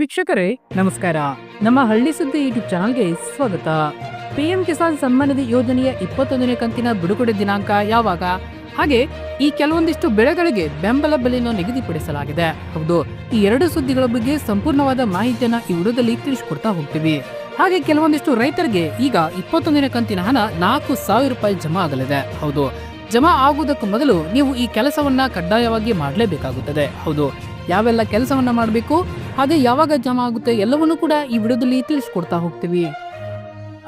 ವೀಕ್ಷಕರೇ, ನಮಸ್ಕಾರ. ನಮ್ಮ ಹಳ್ಳಿ ಸುದ್ದಿ ಯೂಟ್ಯೂಬ್ ಚಾನಲ್ಗೆ ಸ್ವಾಗತ. ಪಿಎಂ ಕಿಸಾನ್ ಸಮ್ಮಾನ ನಿಧಿ ಯೋಜನೆಯ ಇಪ್ಪತ್ತೊಂದನೇ ಕಂತಿನ ಬಿಡುಗಡೆ ದಿನಾಂಕ ಯಾವಾಗ? ಹಾಗೆ ಈ ಕೆಲವೊಂದಿಷ್ಟು ಬೆಳೆಗಳಿಗೆ ಬೆಂಬಲ ಬೆಲೆಯನ್ನು ನಿಗದಿಪಡಿಸಲಾಗಿದೆ. ಹೌದು, ಈ ಎರಡು ಸುದ್ದಿಗಳ ಬಗ್ಗೆ ಸಂಪೂರ್ಣವಾದ ಮಾಹಿತಿಯನ್ನ ಈ ವಿಡಿಯೋದಲ್ಲಿ ತಿಳಿಸಿಕೊಡ್ತಾ ಹೋಗ್ತೀವಿ. ಹಾಗೆ ಕೆಲವೊಂದಿಷ್ಟು ರೈತರಿಗೆ ಈಗ ಇಪ್ಪತ್ತೊಂದನೇ ಕಂತಿನ ಹಣ ನಾಲ್ಕು ಸಾವಿರ ರೂಪಾಯಿ ಜಮಾ ಆಗಲಿದೆ. ಹೌದು, ಜಮಾ ಆಗುವುದಕ್ಕೂ ಮೊದಲು ನೀವು ಈ ಕೆಲಸವನ್ನ ಕಡ್ಡಾಯವಾಗಿ ಮಾಡಲೇಬೇಕಾಗುತ್ತದೆ. ಹೌದು, ಯಾವೆಲ್ಲ ಕೆಲಸವನ್ನ ಮಾಡಬೇಕು? ಹಾಗೆ ಯಾವಾಗ ಜಮಾ ಆಗುತ್ತೆ ಎಲ್ಲವನ್ನೂ ಕೂಡ ಈ ವಿಡಿಯೋದಲ್ಲಿ ತಿಳಿಸ್ಕೊಡ್ತಾ ಹೋಗ್ತೀವಿ.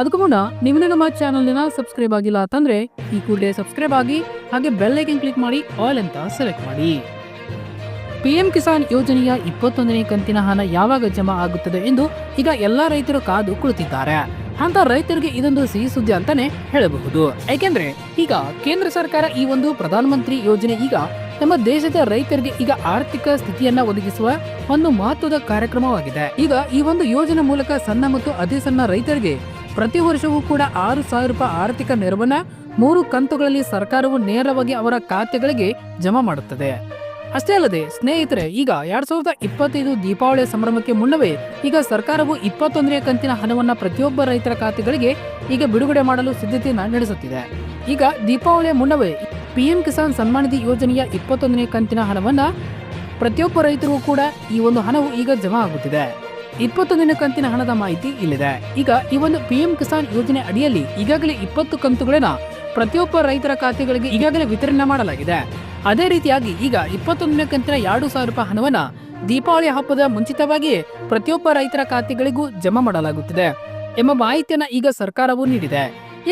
ಅದಕ್ಕೂ ಮುನ್ನ ನಿಮ್ಮನ್ನ ನಮ್ಮ ಚಾನಲ್ನ ಸಬ್ಸ್ಕ್ರೈಬ್ ಆಗಿಲ್ಲ ಅಂತಂದ್ರೆ ಈ ಕೂಡಲೇ ಸಬ್ಸ್ಕ್ರೈಬ್ ಆಗಿ ಹಾಗೆ ಬೆಲ್ ಐಕನ್ ಕ್ಲಿಕ್ ಮಾಡಿ ಆಲ್ ಅಂತ ಸೆಲೆಕ್ಟ್ ಮಾಡಿ. ಪಿಎಂ ಕಿಸಾನ್ ಯೋಜನೆಯ ಇಪ್ಪತ್ತೊಂದನೇ ಕಂತಿನ ಹಣ ಯಾವಾಗ ಜಮಾ ಆಗುತ್ತದೆ ಎಂದು ಈಗ ಎಲ್ಲಾ ರೈತರು ಕಾದು ಕುಳಿತಿದ್ದಾರೆ. ಅಂತ ರೈತರಿಗೆ ಇದೊಂದು ಸಿಹಿ ಸುದ್ದಿ ಅಂತಾನೆ ಹೇಳಬಹುದು. ಯಾಕೆಂದ್ರೆ ಈಗ ಕೇಂದ್ರ ಸರ್ಕಾರ ಈ ಒಂದು ಪ್ರಧಾನಮಂತ್ರಿ ಯೋಜನೆ ಈಗ ನಮ್ಮ ದೇಶದ ರೈತರಿಗೆ ಈಗ ಆರ್ಥಿಕ ಸ್ಥಿತಿಯನ್ನ ಒದಗಿಸುವ ಒಂದು ಮಹತ್ವದ ಕಾರ್ಯಕ್ರಮವಾಗಿದೆ. ಈಗ ಈ ಒಂದು ಯೋಜನೆ ಮೂಲಕ ಸಣ್ಣ ಮತ್ತು ಅತಿ ಸಣ್ಣ ರೈತರಿಗೆ ಪ್ರತಿ ವರ್ಷವೂ ಕೂಡ ಆರು ಸಾವಿರ ರೂಪಾಯಿ ಆರ್ಥಿಕ ನೆರವನ್ನ ಮೂರು ಕಂತುಗಳಲ್ಲಿ ಸರ್ಕಾರವು ನೇರವಾಗಿ ಅವರ ಖಾತೆಗಳಿಗೆ ಜಮಾ ಮಾಡುತ್ತದೆ. ಅಷ್ಟೇ ಅಲ್ಲದೆ, ಸ್ನೇಹಿತರೆ, ಈಗ ಎರಡ್ ಸಾವಿರದ ಇಪ್ಪತ್ತೈದು ದೀಪಾವಳಿ ಸಂಭ್ರಮಕ್ಕೆ ಮುನ್ನವೇ ಈಗ ಸರ್ಕಾರವು ಇಪ್ಪತ್ತೊಂದನೇ ಕಂತಿನ ಹಣವನ್ನ ಪ್ರತಿಯೊಬ್ಬ ರೈತರ ಖಾತೆಗಳಿಗೆ ಈಗ ಬಿಡುಗಡೆ ಮಾಡಲು ಸಿದ್ಧತೆಯನ್ನ ನಡೆಸುತ್ತಿದೆ. ಈಗ ದೀಪಾವಳಿಯ ಮುನ್ನವೇ ಪಿಎಂ ಕಿಸಾನ್ ಸನ್ಮಾನಿಧಿ ಯೋಜನೆಯ ಇಪ್ಪತ್ತೊಂದನೇ ಕಂತಿನ ಹಣವನ್ನ ಪ್ರತಿಯೊಬ್ಬ ರೈತರಿಗೂ ಕೂಡ ಈ ಒಂದು ಹಣವು ಈಗ ಜಮಾ ಆಗುತ್ತಿದೆ. ಇಪ್ಪತ್ತೊಂದನೇ ಕಂತಿನ ಹಣದ ಮಾಹಿತಿ ಇಲ್ಲಿದೆ. ಈಗ ಈ ಒಂದು ಪಿಎಂ ಕಿಸಾನ್ ಯೋಜನೆ ಅಡಿಯಲ್ಲಿ ಈಗಾಗಲೇ ಇಪ್ಪತ್ತು ಕಂತುಗಳನ್ನ ಪ್ರತಿಯೊಬ್ಬ ರೈತರ ಖಾತೆಗಳಿಗೆ ಈಗಾಗಲೇ ವಿತರಣೆ ಮಾಡಲಾಗಿದೆ. ಅದೇ ರೀತಿಯಾಗಿ ಈಗ ಇಪ್ಪತ್ತೊಂದನೇ ಕಂತಿನ ಎರಡು ಸಾವಿರ ರೂಪಾಯಿ ಹಣವನ್ನು ದೀಪಾವಳಿ ಹಬ್ಬದ ಮುಂಚಿತವಾಗಿಯೇ ಪ್ರತಿಯೊಬ್ಬ ರೈತರ ಖಾತೆಗಳಿಗೂ ಜಮಾ ಮಾಡಲಾಗುತ್ತಿದೆ ಎಂಬ ಮಾಹಿತಿಯನ್ನು ಈಗ ಸರ್ಕಾರವು ನೀಡಿದೆ.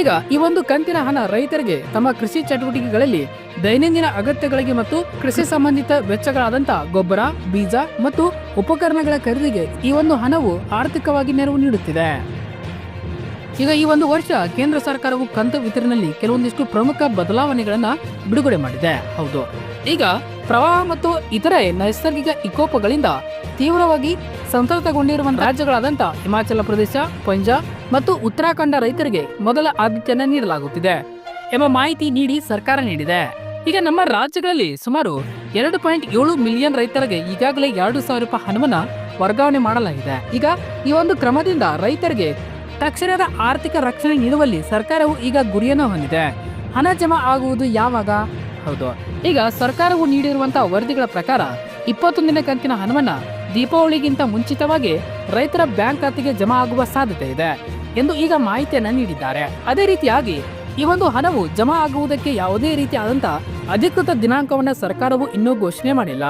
ಈಗ ಈ ಒಂದು ಕಂತಿನ ಹಣ ರೈತರಿಗೆ ತಮ್ಮ ಕೃಷಿ ಚಟುವಟಿಕೆಗಳಲ್ಲಿ ದೈನಂದಿನ ಅಗತ್ಯಗಳಿಗೆ ಮತ್ತು ಕೃಷಿ ಸಂಬಂಧಿತ ವೆಚ್ಚಗಳಾದಂತ ಗೊಬ್ಬರ, ಬೀಜ ಮತ್ತು ಉಪಕರಣಗಳ ಖರೀದಿಗೆ ಈ ಒಂದು ಹಣವು ಆರ್ಥಿಕವಾಗಿ ನೆರವು ನೀಡುತ್ತಿದೆ. ಈಗ ಈ ಒಂದು ವರ್ಷ ಕೇಂದ್ರ ಸರ್ಕಾರವು ಕಂತು ವಿತರಣೆಯಲ್ಲಿ ಕೆಲವೊಂದಿಷ್ಟು ಪ್ರಮುಖ ಬದಲಾವಣೆಗಳನ್ನ ಬಿಡುಗಡೆ ಮಾಡಿದೆ. ಹೌದು. ಈಗ ಪ್ರವಾಹ ಮತ್ತು ಇತರೆ ನೈಸರ್ಗಿಕ ಇಕೋಪಗಳಿಂದ ತೀವ್ರವಾಗಿ ಸಂತೃಪ್ತಗೊಂಡಿರುವ ರಾಜ್ಯಗಳಾದಂತ ಹಿಮಾಚಲ ಪ್ರದೇಶ, ಪಂಜಾಬ್ ಮತ್ತು ಉತ್ತರಾಖಂಡ ರೈತರಿಗೆ ಮೊದಲ ಆದ್ಯತೆಯನ್ನು ನೀಡಲಾಗುತ್ತಿದೆ ಎಂಬ ಮಾಹಿತಿ ನೀಡಿ ಸರ್ಕಾರ ನೀಡಿದೆ. ಈಗ ನಮ್ಮ ರಾಜ್ಯಗಳಲ್ಲಿ ಸುಮಾರು ಎರಡು ಪಾಯಿಂಟ್ ಏಳು ಮಿಲಿಯನ್ ರೈತರಿಗೆ ಈಗಾಗಲೇ ಎರಡು ಸಾವಿರ ರೂಪಾಯಿ ಹಣವನ್ನ ವರ್ಗಾವಣೆ ಮಾಡಲಾಗಿದೆ. ಈಗ ಈ ಒಂದು ಕ್ರಮದಿಂದ ರೈತರಿಗೆ ತಕ್ಷಣದ ಆರ್ಥಿಕ ರಕ್ಷಣೆ ನೀಡುವಲ್ಲಿ ಸರ್ಕಾರವು ಈಗ ಗುರಿಯನ್ನು ಹೊಂದಿದೆ. ಹಣ ಜಮಾ ಆಗುವುದು ಯಾವಾಗ? ಹೌದು. ಈಗ ಸರ್ಕಾರವು ನೀಡಿರುವಂತಹ ವರದಿಗಳ ಪ್ರಕಾರ ಇಪ್ಪತ್ತೊಂದಿನ ಕಂತಿನ ಹಣವನ್ನ ದೀಪಾವಳಿಗಿಂತ ಮುಂಚಿತವಾಗಿ ರೈತರ ಬ್ಯಾಂಕ್ ಖಾತೆಗೆ ಜಮಾ ಆಗುವ ಸಾಧ್ಯತೆ ಇದೆ ಎಂದು ಈಗ ಮಾಹಿತಿಯನ್ನು ನೀಡಿದ್ದಾರೆ. ಅದೇ ರೀತಿಯಾಗಿ ಈ ಒಂದು ಹಣವು ಜಮಾ ಆಗುವುದಕ್ಕೆ ಯಾವುದೇ ರೀತಿಯಾದಂಥ ಅಧಿಕೃತ ದಿನಾಂಕವನ್ನ ಸರ್ಕಾರವು ಇನ್ನೂ ಘೋಷಣೆ ಮಾಡಿಲ್ಲ.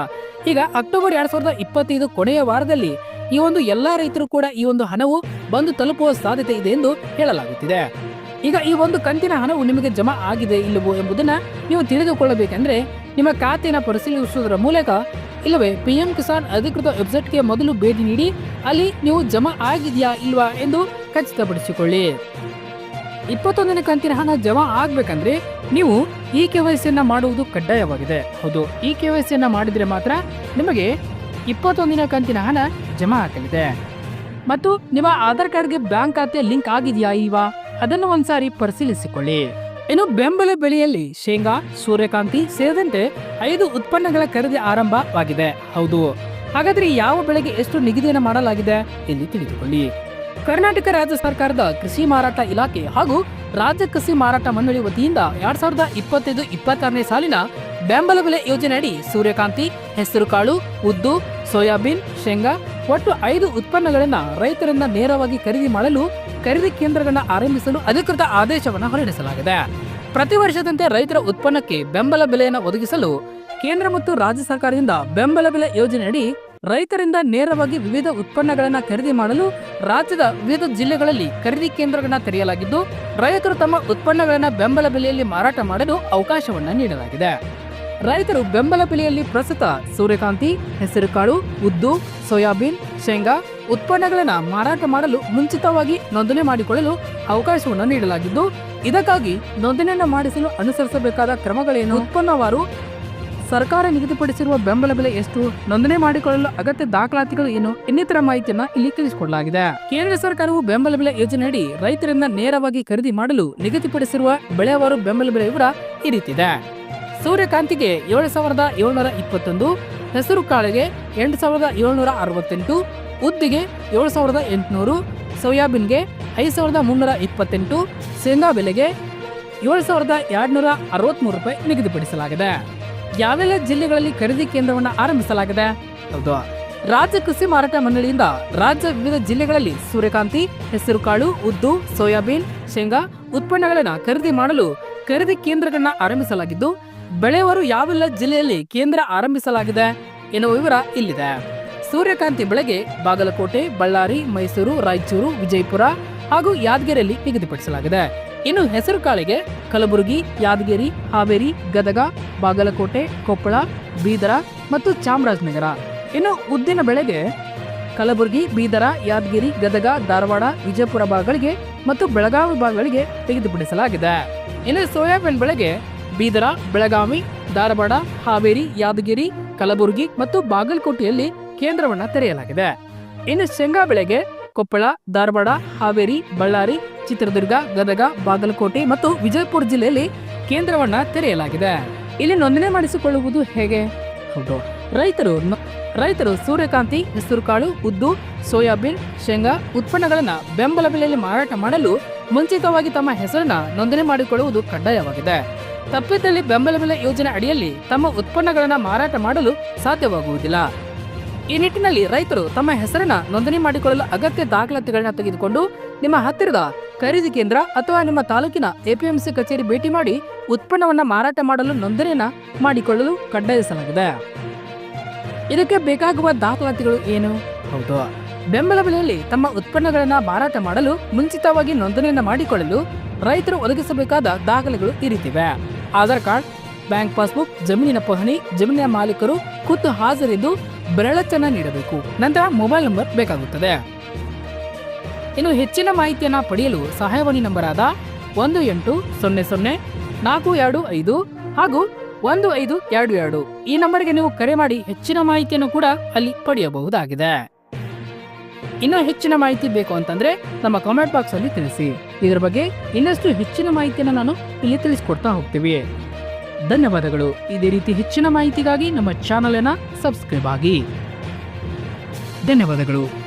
ಈಗ ಅಕ್ಟೋಬರ್ ಎರಡ್ ಸಾವಿರದ ಇಪ್ಪತ್ತೈದು ಕೊನೆಯ ವಾರದಲ್ಲಿ ಈ ಒಂದು ಎಲ್ಲಾ ರೈತರು ಕೂಡ ಈ ಒಂದು ಹಣವು ಬಂದು ತಲುಪುವ ಸಾಧ್ಯತೆ ಇದೆ ಎಂದು ಹೇಳಲಾಗುತ್ತಿದೆ. ಈಗ ಈ ಒಂದು ಕಂತಿನ ಹಣವು ನಿಮಗೆ ಜಮಾ ಆಗಿದೆ ಇಲ್ಲವೋ ಎಂಬುದನ್ನ ನೀವು ತಿಳಿದುಕೊಳ್ಳಬೇಕೆಂದರೆ ನಿಮ್ಮ ಖಾತೆಯನ್ನು ಪರಿಶೀಲಿಸುವುದರ ಮೂಲಕ ಇಲ್ಲವೇ ಪಿ ಎಂ ಕಿಸಾನ್ ಅಧಿಕೃತ ವೆಬ್ಸೈಟ್ಗೆ ಮೊದಲು ಭೇಟಿ ನೀಡಿ ಅಲ್ಲಿ ನೀವು ಜಮಾ ಆಗಿದೆಯಾ ಇಲ್ವಾ ಎಂದು ಖಚಿತಪಡಿಸಿಕೊಳ್ಳಿ. ಇಪ್ಪತ್ತೊಂದನೇ ಕಂತಿನ ಹಣ ಜಮಾ ಆಗಬೇಕಂದ್ರೆ ನೀವು ಇ ಕೆ ವೈ ಸಿಯನ್ನು ಮಾಡುವುದು ಕಡ್ಡಾಯವಾಗಿದೆ. ಹೌದು, ಇ ಕೆ ವೈ ಸಿಯನ್ನು ಮಾಡಿದರೆ ಮಾತ್ರ ನಿಮಗೆ ಇಪ್ಪತ್ತೊಂದಿನ ಕಂತಿನ ಹಣ ಜಮಾ ಆಗಲಿದೆ. ಮತ್ತು ನಿಮ್ಮ ಆಧಾರ್ ಕಾರ್ಡ್ಗೆ ಬ್ಯಾಂಕ್ ಖಾತೆ ಲಿಂಕ್ ಆಗಿದೆಯಾ ಇಲ್ವಾ ಅದನ್ನು ಒಂದ್ಸಾರಿ ಪರಿಶೀಲಿಸಿಕೊಳ್ಳಿ. ಇನ್ನು ಬೆಂಬಲ ಬೆಲೆಯಲ್ಲಿ ಶೇಂಗಾ, ಸೂರ್ಯಕಾಂತಿ ಸೇರಿದಂತೆ ಐದು ಉತ್ಪನ್ನಗಳ ಖರೀದಿ ಆರಂಭವಾಗಿದೆ. ಹೌದು. ಹಾಗಾದ್ರೆ ಯಾವ ಬೆಳೆಗೆ ಎಷ್ಟು ನಿಗದಿಯನ್ನು ಮಾಡಲಾಗಿದೆ ಎಂದು ತಿಳಿದುಕೊಳ್ಳಿ. ಕರ್ನಾಟಕ ರಾಜ್ಯ ಸರ್ಕಾರದ ಕೃಷಿ ಮಾರಾಟ ಇಲಾಖೆ ಹಾಗೂ ರಾಜ್ಯ ಕೃಷಿ ಮಾರಾಟ ಮಂಡಳಿ ವತಿಯಿಂದ ಎರಡ್ ಸಾವಿರದ ಇಪ್ಪತ್ತೈದು ಇಪ್ಪತ್ತಾರನೇ ಸಾಲಿನ ಬೆಂಬಲ ಬೆಲೆ ಯೋಜನೆಯಡಿ ಸೂರ್ಯಕಾಂತಿ, ಹೆಸರುಕಾಳು, ಉದ್ದು, ಸೋಯಾಬೀನ್, ಶೇಂಗಾ ಒಟ್ಟು ಐದು ಉತ್ಪನ್ನಗಳನ್ನ ರೈತರಿಂದ ನೇರವಾಗಿ ಖರೀದಿ ಮಾಡಲು ಖರೀದಿ ಕೇಂದ್ರಗಳನ್ನ ಆರಂಭಿಸಲು ಅಧಿಕೃತ ಆದೇಶವನ್ನು ಹೊರಡಿಸಲಾಗಿದೆ. ಪ್ರತಿ ವರ್ಷದಂತೆ ರೈತರ ಉತ್ಪನ್ನಕ್ಕೆ ಬೆಂಬಲ ಬೆಲೆಯನ್ನು ಒದಗಿಸಲು ಕೇಂದ್ರ ಮತ್ತು ರಾಜ್ಯ ಸರ್ಕಾರದಿಂದ ಬೆಂಬಲ ಬೆಲೆ ಯೋಜನೆಯಡಿ ರೈತರಿಂದ ನೇರವಾಗಿ ವಿವಿಧ ಉತ್ಪನ್ನಗಳನ್ನ ಖರೀದಿ ಮಾಡಲು ರಾಜ್ಯದ ವಿವಿಧ ಜಿಲ್ಲೆಗಳಲ್ಲಿ ಖರೀದಿ ಕೇಂದ್ರಗಳನ್ನ ತೆರೆಯಲಾಗಿದ್ದು, ರೈತರು ತಮ್ಮ ಉತ್ಪನ್ನಗಳನ್ನ ಬೆಂಬಲ ಬೆಲೆಯಲ್ಲಿ ಮಾರಾಟ ಮಾಡಲು ಅವಕಾಶವನ್ನ ನೀಡಲಾಗಿದೆ. ರೈತರು ಬೆಂಬಲ ಬೆಲೆಯಲ್ಲಿ ಪ್ರಸ್ತುತ ಸೂರ್ಯಕಾಂತಿ, ಹೆಸರುಕಾಳು, ಉದ್ದು, ಸೋಯಾಬೀನ್, ಶೇಂಗಾ ಉತ್ಪನ್ನಗಳನ್ನ ಮಾರಾಟ ಮಾಡಲು ಮುಂಚಿತವಾಗಿ ನೋಂದಣಿ ಮಾಡಿಕೊಳ್ಳಲು ಅವಕಾಶವನ್ನು ನೀಡಲಾಗಿದ್ದು, ಇದಕ್ಕಾಗಿ ನೋಂದಣಿಯನ್ನು ಮಾಡಿಸಲು ಅನುಸರಿಸಬೇಕಾದ ಕ್ರಮಗಳೇನು? ಉತ್ಪನ್ನವಾರು ಸರ್ಕಾರ ನಿಗದಿಪಡಿಸಿರುವ ಬೆಂಬಲ ಬೆಲೆ ಎಷ್ಟು? ನೋಂದಣಿ ಮಾಡಿಕೊಳ್ಳಲು ಅಗತ್ಯ ದಾಖಲಾತಿಗಳು ಏನು? ಇನ್ನಿತರ ಮಾಹಿತಿಯನ್ನ ಇಲ್ಲಿ ತಿಳಿಸಿಕೊಡಲಾಗಿದೆ. ಕೇಂದ್ರ ಸರ್ಕಾರವು ಬೆಂಬಲ ಬೆಲೆ ಯೋಜನೆಯಡಿ ರೈತರಿಂದ ನೇರವಾಗಿ ಖರೀದಿ ಮಾಡಲು ನಿಗದಿಪಡಿಸಿರುವ ಬೆಳೆವಾರು ಬೆಂಬಲ ಬೆಲೆ ವಿವರ ಈ ರೀತಿದೆ ಸೂರ್ಯಕಾಂತಿಗೆ ಏಳು ಸಾವಿರದ ಏಳ್ನೂರ ಇಪ್ಪತ್ತೊಂದು, ಹೆಸರು ಕಾಳಿಗೆ ಎಂಟು ಸಾವಿರದ ಏಳ್ನೂರ ಅರವತ್ತೆಂಟು, ಉದ್ದಿಗೆ ಏಳು ಸಾವಿರದ ಎಂಟುನೂರು, ಸೋಯಾಬೀನ್ಗೆ ಐದು ಸಾವಿರದ ಮುನ್ನೂರ ಇಪ್ಪತ್ತೆಂಟು, ಶೇಂಗಾ ಬೆಲೆಗೆ ಏಳು ಸಾವಿರದ ಎರಡುನೂರ ಅರವತ್ತ್ಮೂರು ರೂಪಾಯಿ ನಿಗದಿಪಡಿಸಲಾಗಿದೆ. ಯಾವೆಲ್ಲ ಜಿಲ್ಲೆಗಳಲ್ಲಿ ಖರೀದಿ ಕೇಂದ್ರವನ್ನು ಆರಂಭಿಸಲಾಗಿದೆ? ಹೌದು. ರಾಜ್ಯ ಕೃಷಿ ಮಾರಾಟ ಮಂಡಳಿಯಿಂದ ರಾಜ್ಯ ವಿವಿಧ ಜಿಲ್ಲೆಗಳಲ್ಲಿ ಸೂರ್ಯಕಾಂತಿ ಹೆಸರುಕಾಳು ಉದ್ದು, ಸೋಯಾಬೀನ್, ಶೇಂಗಾ ಉತ್ಪನ್ನಗಳನ್ನು ಖರೀದಿ ಮಾಡಲು ಖರೀದಿ ಕೇಂದ್ರಗಳನ್ನು ಆರಂಭಿಸಲಾಗಿದ್ದು ಬೆಳೆಯವರು ಯಾವೆಲ್ಲ ಜಿಲ್ಲೆಯಲ್ಲಿ ಕೇಂದ್ರ ಆರಂಭಿಸಲಾಗಿದೆ ಎನ್ನುವ ವಿವರ ಇಲ್ಲಿದೆ. ಸೂರ್ಯಕಾಂತಿ ಬೆಳೆಗೆ ಬಾಗಲಕೋಟೆ, ಬಳ್ಳಾರಿ, ಮೈಸೂರು, ರಾಯಚೂರು, ವಿಜಯಪುರ ಹಾಗೂ ಯಾದಗಿರಿಯಲ್ಲಿ ನಿಗದಿಪಡಿಸಲಾಗಿದೆ. ಇನ್ನು ಹೆಸರು ಕಾಳಿಗೆ ಕಲಬುರಗಿ, ಯಾದಗಿರಿ, ಹಾವೇರಿ, ಗದಗ, ಬಾಗಲಕೋಟೆ, ಕೊಪ್ಪಳ, ಬೀದರ ಮತ್ತು ಚಾಮರಾಜನಗರ. ಇನ್ನು ಉದ್ದಿನ ಬೆಳೆಗೆ ಕಲಬುರಗಿ, ಬೀದರ, ಯಾದಗಿರಿ, ಗದಗ, ಧಾರವಾಡ, ವಿಜಯಪುರ ಭಾಗಗಳಿಗೆ ಮತ್ತು ಬೆಳಗಾವಿ ಭಾಗಗಳಿಗೆ ತೆಗೆದುಪಡಿಸಲಾಗಿದೆ ಇನ್ನು ಸೋಯಾಬೀನ್ ಬೆಳೆಗೆ ಬೀದರ, ಬೆಳಗಾವಿ, ಧಾರವಾಡ, ಹಾವೇರಿ, ಯಾದಗಿರಿ, ಕಲಬುರಗಿ ಮತ್ತು ಬಾಗಲಕೋಟೆಯಲ್ಲಿ ಕೇಂದ್ರವನ್ನ ತೆರೆಯಲಾಗಿದೆ. ಇನ್ನು ಶೇಂಗಾ ಬೆಳೆಗೆ ಕೊಪ್ಪಳ, ಧಾರವಾಡ, ಹಾವೇರಿ, ಬಳ್ಳಾರಿ, ಚಿತ್ರದುರ್ಗ, ಗದಗ, ಬಾಗಲಕೋಟೆ ಮತ್ತು ವಿಜಯಪುರ ಜಿಲ್ಲೆಯಲ್ಲಿ ಕೇಂದ್ರವನ್ನ ತೆರೆಯಲಾಗಿದೆ. ಇಲ್ಲಿ ನೋಂದಣಿ ಮಾಡಿಸಿಕೊಳ್ಳುವುದು ಹೇಗೆ? ಹೌದು, ರೈತರು ರೈತರು ಸೂರ್ಯಕಾಂತಿ, ಹೆಸರುಕಾಳು, ಉದ್ದು, ಸೋಯಾಬೀನ್, ಶೇಂಗಾ ಉತ್ಪನ್ನಗಳನ್ನ ಬೆಂಬಲ ಬೆಲೆಯಲ್ಲಿ ಮಾರಾಟ ಮಾಡಲು ಮುಂಚಿತವಾಗಿ ತಮ್ಮ ಹೆಸರನ್ನ ನೋಂದಣಿ ಮಾಡಿಕೊಳ್ಳುವುದು ಕಡ್ಡಾಯವಾಗಿದೆ. ತಪ್ಪಿದಲ್ಲಿ ಬೆಂಬಲ ಬೆಲೆ ಯೋಜನೆ ಅಡಿಯಲ್ಲಿ ತಮ್ಮ ಉತ್ಪನ್ನಗಳನ್ನು ಮಾರಾಟ ಮಾಡಲು ಸಾಧ್ಯವಾಗುವುದಿಲ್ಲ. ಈ ನಿಟ್ಟಿನಲ್ಲಿ ರೈತರು ತಮ್ಮ ಹೆಸರನ್ನ ನೋಂದಣಿ ಮಾಡಿಕೊಳ್ಳಲು ಅಗತ್ಯ ದಾಖಲಾತಿಗಳನ್ನು ತೆಗೆದುಕೊಂಡು ನಿಮ್ಮ ಹತ್ತಿರದ ಖರೀದಿ ಕೇಂದ್ರ ಅಥವಾ ನಿಮ್ಮ ತಾಲೂಕಿನ ಎಪಿಎಂಸಿ ಕಚೇರಿ ಭೇಟಿ ಮಾಡಿ ಉತ್ಪನ್ನವನ್ನು ಮಾರಾಟ ಮಾಡಲು ನೋಂದಣಿಯನ್ನ ಮಾಡಿಕೊಳ್ಳಲು ಕಡ್ಡಾಯಿಸಲಾಗಿದೆ. ಇದಕ್ಕೆ ಬೇಕಾಗುವ ದಾಖಲಾತಿಗಳು ಏನು? ಹೌದು. ಬೆಂಬಲ ಬೆಲೆಯಲ್ಲಿ ತಮ್ಮ ಉತ್ಪನ್ನಗಳನ್ನು ಮಾರಾಟ ಮಾಡಲು ಮುಂಚಿತವಾಗಿ ನೋಂದಣಿಯನ್ನು ಮಾಡಿಕೊಳ್ಳಲು ರೈತರು ಒದಗಿಸಬೇಕಾದ ದಾಖಲೆಗಳು ಇರಿತಿವೆ ರೀತಿವೆ. ಆಧಾರ್ ಕಾರ್ಡ್, ಬ್ಯಾಂಕ್ ಪಾಸ್ಬುಕ್, ಜಮೀನಿನ ಪಹಣಿ, ಜಮೀನಿನ ಮಾಲೀಕರು ಖುದ್ದು ಹಾಜರಿದ್ದು ಬೆರಳಚ್ಚನ್ನ ನೀಡಬೇಕು. ನಂತರ ಮೊಬೈಲ್ ನಂಬರ್ ಬೇಕಾಗುತ್ತದೆ. ಇನ್ನು ಹೆಚ್ಚಿನ ಮಾಹಿತಿಯನ್ನು ಪಡೆಯಲು ಸಹಾಯವಾಣಿ ನಂಬರ್ ಆದ ಒಂದು ಎಂಟು ಸೊನ್ನೆ ಸೊನ್ನೆ ನಾಲ್ಕು ಎರಡು ಐದು ಹಾಗೂ ಒಂದು ಐದು ಎರಡು ಎರಡು ಈ ನಂಬರ್ಗೆ ನೀವು ಕರೆ ಮಾಡಿ ಹೆಚ್ಚಿನ ಮಾಹಿತಿಯನ್ನು ಕೂಡ ಅಲ್ಲಿ ಪಡೆಯಬಹುದಾಗಿದೆ. ಇನ್ನು ಹೆಚ್ಚಿನ ಮಾಹಿತಿ ಬೇಕು ಅಂತಂದ್ರೆ ನಮ್ಮ ಕಾಮೆಂಟ್ ಬಾಕ್ಸ್ ಅಲ್ಲಿ ತಿಳಿಸಿ. ಇದರ ಬಗ್ಗೆ ಇನ್ನಷ್ಟು ಹೆಚ್ಚಿನ ಮಾಹಿತಿಯನ್ನು ನಾನು ಇಲ್ಲಿ ತಿಳಿಸ್ಕೊಡ್ತಾ ಹೋಗ್ತೀವಿ. ಧನ್ಯವಾದಗಳು. ಇದೇ ರೀತಿ ಹೆಚ್ಚಿನ ಮಾಹಿತಿಗಾಗಿ ನಮ್ಮ ಚಾನಲ್ ಅನ್ನ ಸಬ್ಸ್ಕ್ರೈಬ್ ಆಗಿ. ಧನ್ಯವಾದಗಳು.